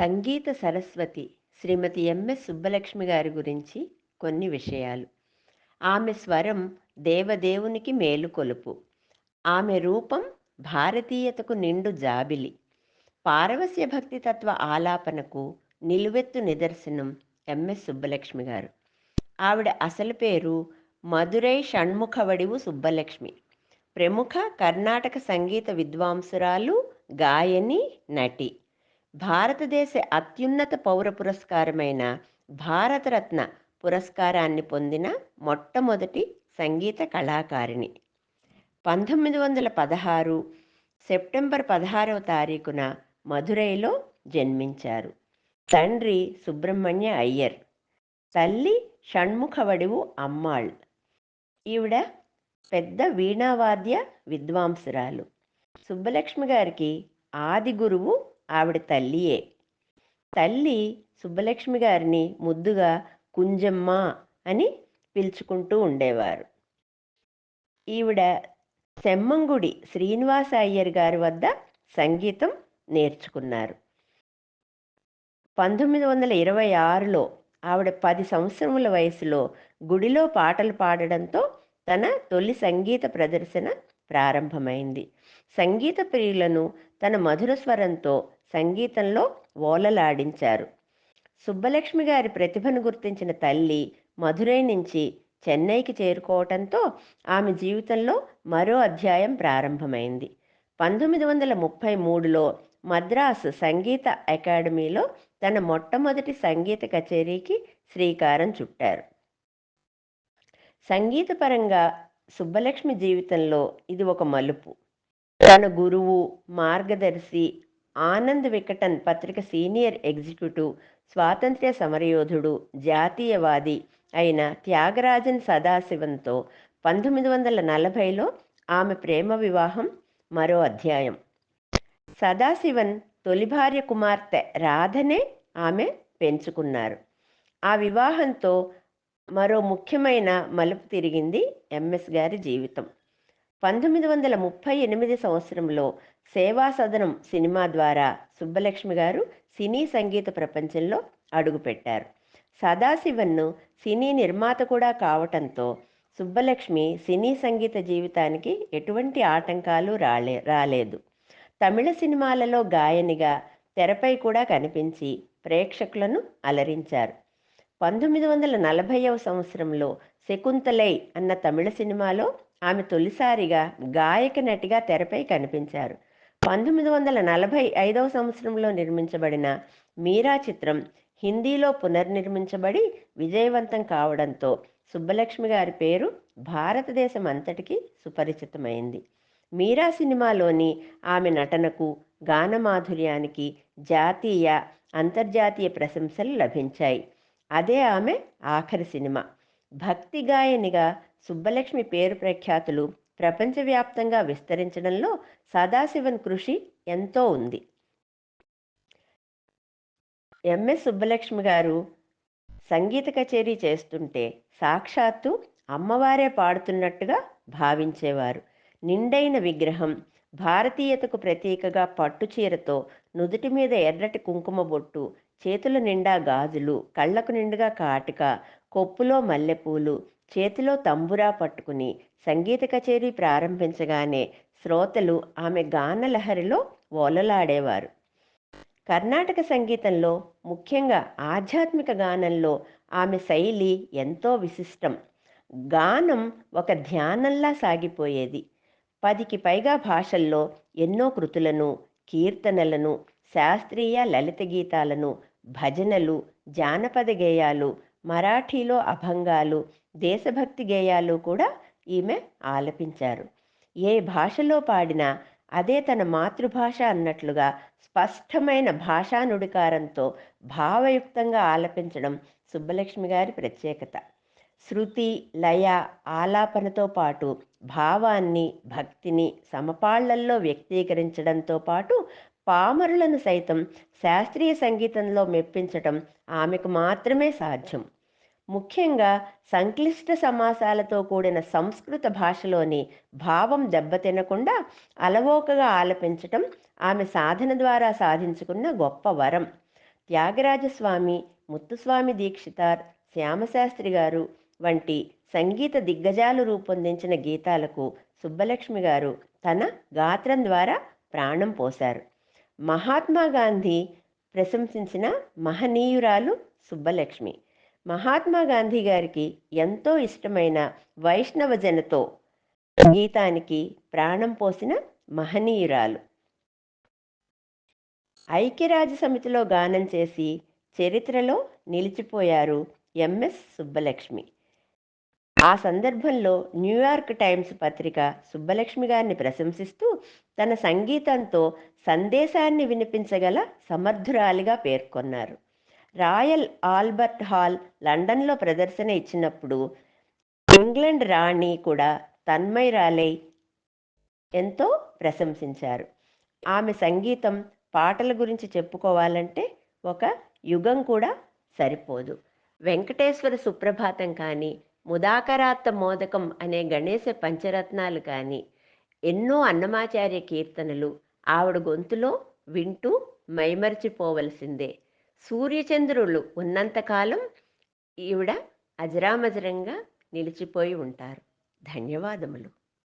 సంగీత Saraswati Shrimati MS Subbulakshmi గారి గురించి కొన్ని విషయాలు. ఆమె స్వరం దేవదేవునికి మేలుకొలుపు ఆమె రూపం భారతీయతకు నిండు జాబిలి. పారవస్య భక్తి తత్వ ఆలాపనకు నిలువెత్తు నిదర్శనం ఎంఎస్ సుబ్బలక్ష్మి గారు. ఆవిడ అసలు పేరు మధురై షణ్ముఖవడివు సుబ్బలక్ష్మి. ప్రముఖ కర్ణాటక సంగీత విద్వాంసురాలు గాయని నటి. భారతదేశ అత్యున్నత పౌర పురస్కారమైన భారతరత్న పురస్కారాన్ని పొందిన మొట్టమొదటి సంగీత కళాకారిణి. పంతొమ్మిది వందల పదహారు సెప్టెంబర్ పదహారవ తారీఖున మధురైలో జన్మించారు. తండ్రి సుబ్రహ్మణ్య అయ్యర్ తల్లి షణ్ముఖవడివు అమ్మాళ్. ఈవిడ పెద్ద వీణావాద్య విద్వాంసురాలు. సుబ్బలక్ష్మి గారికి ఆది గురువు ఆవిడ తల్లియే. తల్లి సుబ్బలక్ష్మి గారిని ముద్దుగా కుంజమ్మ అని పిలుచుకుంటూ ఉండేవారు. ఈవిడ సెమ్మంగుడి శ్రీనివాస అయ్యర్ గారి వద్ద సంగీతం నేర్చుకున్నారు. పంతొమ్మిది వందల ఇరవై ఆరులో ఆవిడ పది సంవత్సరముల వయసులో గుడిలో పాటలు పాడడంతో తన తొలి సంగీత ప్రదర్శన ప్రారంభమైంది. సంగీత ప్రియులను తన మధుర స్వరంతో సంగీతంలో ఓలలాడించారు. సుబ్బలక్ష్మి గారి ప్రతిభను గుర్తించిన తల్లి మధురై నుంచి చెన్నైకి చేరుకోవటంతో ఆమె జీవితంలో మరో అధ్యాయం ప్రారంభమైంది. పంతొమ్మిది వందల ముప్పై మూడులో మద్రాసు సంగీత అకాడమీలో తన మొట్టమొదటి సంగీత కచేరీకి శ్రీకారం చుట్టారు. సంగీతపరంగా సుబ్బలక్ష్మి జీవితంలో ఇది ఒక మలుపు. తన గురువు మార్గదర్శి ఆనంద్ వికటన్ పత్రిక సీనియర్ ఎగ్జిక్యూటివ్ స్వాతంత్ర్య సమరయోధుడు జాతీయవాది అయిన త్యాగరాజన్ సదాశివంతో పంతొమ్మిది వందల నలభైలో ఆమె ప్రేమ వివాహం మరో అధ్యాయం. సదాశివన్ తొలి భార్య కుమార్తె రాధనే ఆమె పెంచుకున్నారు. ఆ వివాహంతో మరో ముఖ్యమైన మలుపు తిరిగింది ఎంఎస్ గారి జీవితం. పంతొమ్మిది వందల ముప్పై ఎనిమిది సంవత్సరంలో సేవా సదనం సినిమా ద్వారా సుబ్బలక్ష్మి గారు సినీ సంగీత ప్రపంచంలో అడుగుపెట్టారు. సదాశివన్ను సినీ నిర్మాత కూడా కావటంతో సుబ్బలక్ష్మి సినీ సంగీత జీవితానికి ఎటువంటి ఆటంకాలు రాలే రాలేదు. తమిళ సినిమాలలో గాయనిగా తెరపై కూడా కనిపించి ప్రేక్షకులను అలరించారు. పంతొమ్మిది వందల నలభైవ సంవత్సరంలో శకుంతలై అన్న తమిళ సినిమాలో ఆమె తొలిసారిగా గాయక నటిగా తెరపై కనిపించారు. పంతొమ్మిది వందల నలభై ఐదవ సంవత్సరంలో నిర్మించబడిన మీరా చిత్రం హిందీలో పునర్నిర్మించబడి విజయవంతం కావడంతో సుబ్బలక్ష్మి గారి పేరు భారతదేశం అంతటికి సుపరిచితమైంది. మీరా సినిమాలోని ఆమె నటనకు గానమాధుర్యానికి జాతీయ అంతర్జాతీయ ప్రశంసలు లభించాయి. అదే ఆమె ఆఖరి సినిమా. భక్తి గాయనిగా సుబ్బలక్ష్మి పేరు ప్రఖ్యాతులు ప్రపంచవ్యాప్తంగా విస్తరించడంలో సదాశివన్ కృషి ఎంతో ఉంది. ఎంఎస్ సుబ్బలక్ష్మి గారు సంగీత కచేరీ చేస్తుంటే సాక్షాత్తు అమ్మవారే పాడుతున్నట్టుగా భావించేవారు. నిండైన విగ్రహం భారతీయతకు ప్రతీకగా పట్టుచీరతో నుదుటి మీద ఎర్రటి కుంకుమ బొట్టు చేతుల నిండా గాజులు కళ్ళకు నిండుగా కాటిక కొప్పులో మల్లెపూలు చేతిలో తంబురా పట్టుకుని సంగీత కచేరీ ప్రారంభించగానే శ్రోతలు ఆమె గానలహరిలో ఓలలాడేవారు. కర్ణాటక సంగీతంలో ముఖ్యంగా ఆధ్యాత్మిక గానంలో ఆమె శైలి ఎంతో విశిష్టం. గానం ఒక ధ్యానంలా సాగిపోయేది. పదికి పైగా భాషల్లో ఎన్నో కృతులను కీర్తనలను శాస్త్రీయ లలిత గీతాలను భజనలు జానపద గేయాలు మరాఠీలో అభంగాలు దేశభక్తి గేయాలు కూడా ఈమె ఆలపించారు. ఏ భాషలో పాడినా అదే తన మాతృభాష అన్నట్లుగా స్పష్టమైన భాషా నుడికారంతో భావయుక్తంగా ఆలపించడం సుబ్బలక్ష్మి గారి ప్రత్యేకత. శృతి లయ ఆలాపనతో పాటు భావాన్ని భక్తిని సమపాళ్ళల్లో వ్యక్తీకరించడంతో పాటు పామరులను సైతం శాస్త్రీయ సంగీతంలో మెప్పించటం ఆమెకు మాత్రమే సాధ్యం. ముఖ్యంగా సంక్లిష్ట సమాసాలతో కూడిన సంస్కృత భాషలోని భావం దెబ్బతినకుండా అలవోకగా ఆలపించటం ఆమె సాధన ద్వారా సాధించుకున్న గొప్ప వరం. త్యాగరాజస్వామి ముత్తుస్వామి దీక్షితార్ శ్యామశాస్త్రి గారు వంటి సంగీత దిగ్గజాలు రూపొందించిన గీతాలకు సుబ్బలక్ష్మి గారు తన గాత్రం ద్వారా ప్రాణం పోశారు. మహాత్మా గాంధీ ప్రశంసించిన మహనీయురాలు సుబ్బలక్ష్మి. మహాత్మా గాంధీ గారికి ఎంతో ఇష్టమైన వైష్ణవ జనతో గీతానికి ప్రాణం పోసిన మహనీయురాలు. ఐక్యరాజ్య సమితిలో గానం చేసి చరిత్రలో నిలిచిపోయారు ఎంఎస్ సుబ్బలక్ష్మి. ఆ సందర్భంలో న్యూయార్క్ టైమ్స్ పత్రిక సుబ్బలక్ష్మి గారిని ప్రశంసిస్తూ తన సంగీతంతో సందేశాన్ని వినిపించగల సమర్థురాలిగా పేర్కొన్నారు. రాయల్ ఆల్బర్ట్ హాల్ లండన్లో ప్రదర్శన ఇచ్చినప్పుడు ఇంగ్లండ్ రాణి కూడా తన్మయరాలై ఎంతో ప్రశంసించారు. ఆమె సంగీతం పాటల గురించి చెప్పుకోవాలంటే ఒక యుగం కూడా సరిపోదు. వెంకటేశ్వర సుప్రభాతం కానీ ముదాకరాత్త మోదకం అనే గణేశ పంచరత్నాలు కానీ ఎన్నో అన్నమాచార్య కీర్తనలు ఆవిడ గొంతులో వింటూ మైమర్చిపోవలసిందే. సూర్యచంద్రులు ఉన్నంతకాలం ఈవిడ అజరామజరంగా నిలిచిపోయి ఉంటారు. ధన్యవాదములు.